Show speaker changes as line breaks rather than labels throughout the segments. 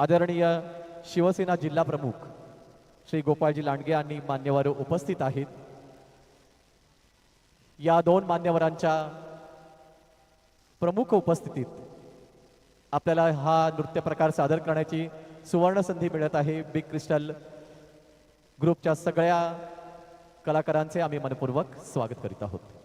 आदरणीय शिवसेना जिल्हा प्रमुख श्री गोपाळजी लांडगे आणि मान्यवर उपस्थित आहेत. या दोन मान्यवरांच्या प्रमुख उपस्थितीत आपल्याला हा नृत्य प्रकार सादर करण्याची सुवर्ण संधी मिळत आहे. बिग क्रिस्टल ग्रुपच्या सगळ्या कलाकारांचे आम्ही मनपूर्वक स्वागत करीत आहोत.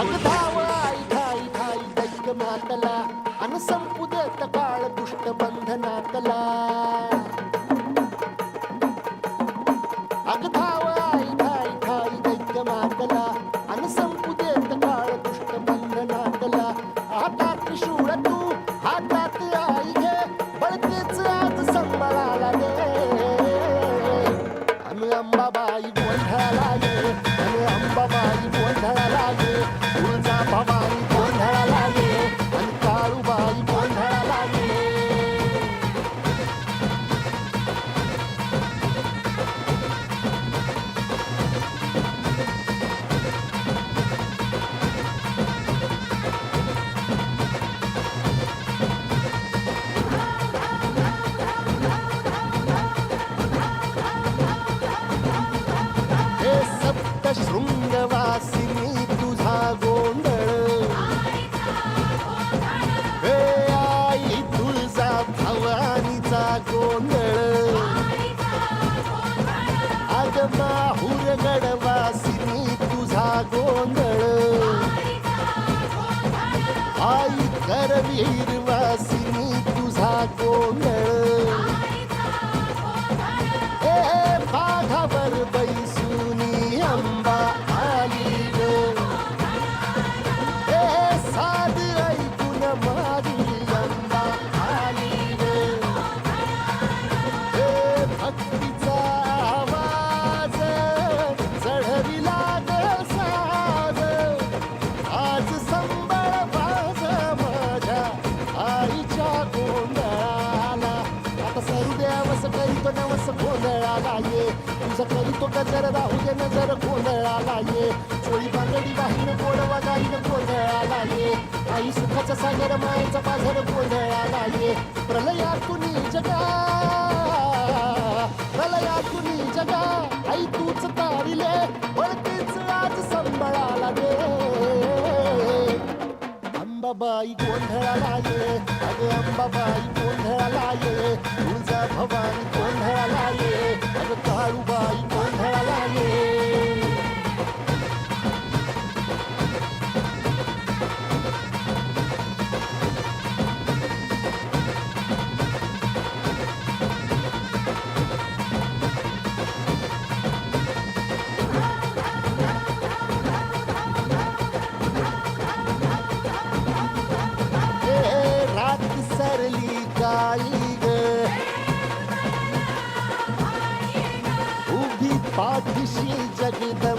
अगधाव आई ठाई ठाई दैक मातला अन संपू देत काळ दुष्ट बंधनातला. अगधाव आई ठाई ठाई दैक मातला अन आई करवीर वासिनी तुझा गोंधळ गोंधळाला ये तुझं करी तो गजर राहू दे नजर गोंधळाला ये चोळी बांगडी वाहीन गोडवा गाईन गोंधळाला ये आई सुखाचा सागर मायेचा बाजार गोंधळाला ये प्रलयातून जगा. प्रलयातून जगा. आई तूच तारिले वळतीच आज संबळाला दे. अंबाबाई गोंधळाला ये अगं अंबाबाई गोंधळाला ये तुझा भवानी गोंधळाला ये पाठीशी जगदंबा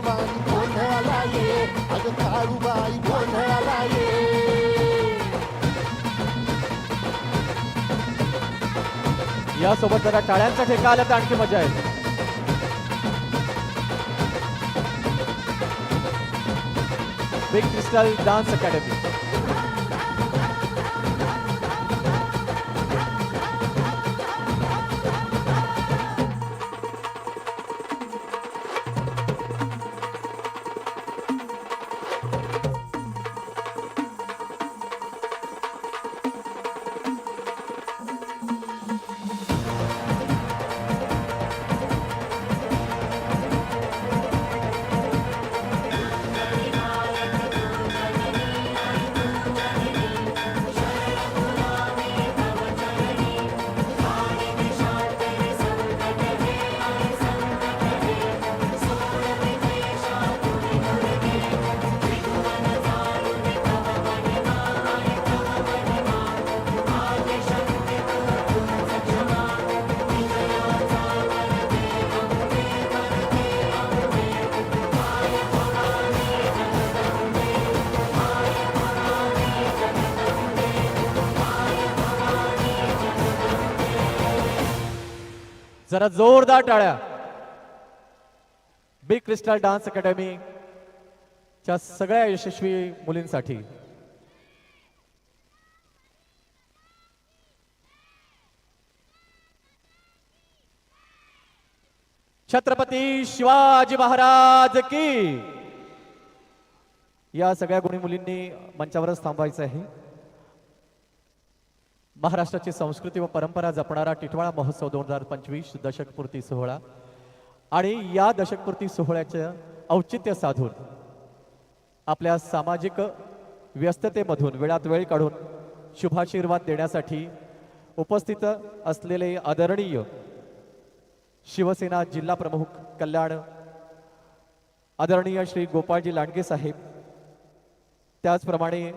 भवानी गोंधळाला ये अग काळूबाई गोंधळाला ये
यासोबत जरा टाळ्यांचा ठेका आला तर आणखी मजा येईल. बिग क्रिस्टल डान्स अकॅडमी जरा जोरदार टाळ्या. बिग क्रिस्टल डान्स अकॅडमी च्या सगळ्या यशस्वी मुलींसाठी. छत्रपती शिवाजी महाराज की. या सगळ्या गुणी मुलींनी मंचावरच थांबायचं आहे. महाराष्ट्राची संस्कृती व परंपरा जपणारा टिटवाळा महोत्सव दोन हजार पंचवीस दशकपूर्ती सोहळा. आणि या दशकपूर्ती सोहळ्याचं औचित्य साधून आपल्या सामाजिक व्यस्ततेमधून वेळात वेळ काढून शुभाशीर्वाद देण्यासाठी उपस्थित असलेले आदरणीय शिवसेना जिल्हा प्रमुख कल्याण आदरणीय श्री गोपाळजी लांडगे साहेब त्याचप्रमाणे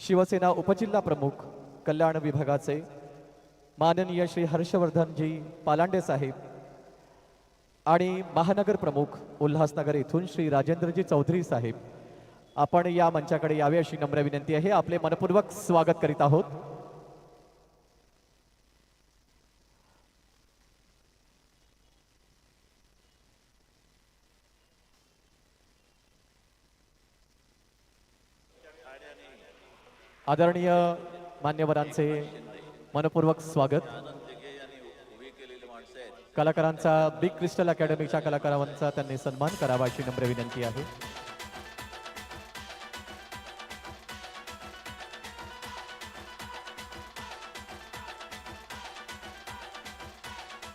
शिवसेना उपजिल्हा प्रमुख कल्याण विभागाचे माननीय श्री हर्षवर्धनजी पालांडे साहेब आणि महानगर प्रमुख उल्हासनगर येथून श्री राजेंद्रजी चौधरी साहेब. आपण या मंचाकडे यावे अशी नम्र विनंती आहे. आपले मनपूर्वक स्वागत करीत आहोत. आदरणीय मान्यवरांचे मनपूर्वक स्वागत. कलाकारांचा बिग क्रिस्टल अकॅडमीच्या कलाकारांचा त्यांनी सन्मान करावा अशी नम्र विनंती आहे.